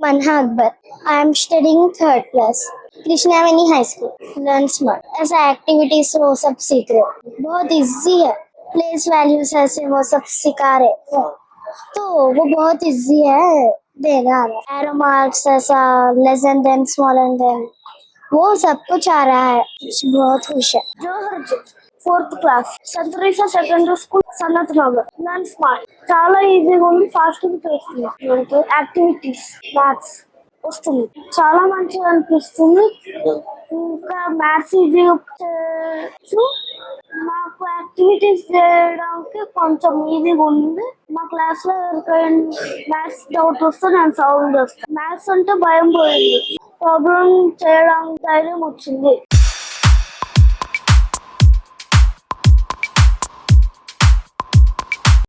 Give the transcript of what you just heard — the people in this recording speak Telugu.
Manha Akbar. I am studying third class. Krishna Krishnavani High School. Learn smart. As activity से वो सब सीख रहे हो बहुत इजी है Place values ऐसे वो सब सिखा रहे तो वो बहुत इजी है देना एरो मार्क्स ऐसा less and then small and then वो सब कुछ आ रहा है बहुत खुश है जो हर ఫోర్త్ క్లాస్. సెంట్ రీసా సెకండరీ స్కూల్ సన్నత్ నగర్. నేను స్మార్ట్ చాలా ఈజీగా ఉంది ఫాస్ట్గా చేస్తున్నా మనకి యాక్టివిటీస్ మ్యాథ్స్ వస్తుంది. చాలా మంచిగా అనిపిస్తుంది. ఇంకా మ్యాథ్స్ ఈజీగా చేయొచ్చు. మాకు యాక్టివిటీస్ చేయడానికి కొంచెం ఈజీగా ఉంది. మా క్లాస్లో ఎవరికైనా మ్యాథ్స్ డౌట్ వస్తే నేను సాల్వ్ చేస్తాను మ్యాథ్స్ అంటే భయం పోయింది. ప్రాబ్లం చేయడానికి ధైర్యం వచ్చింది.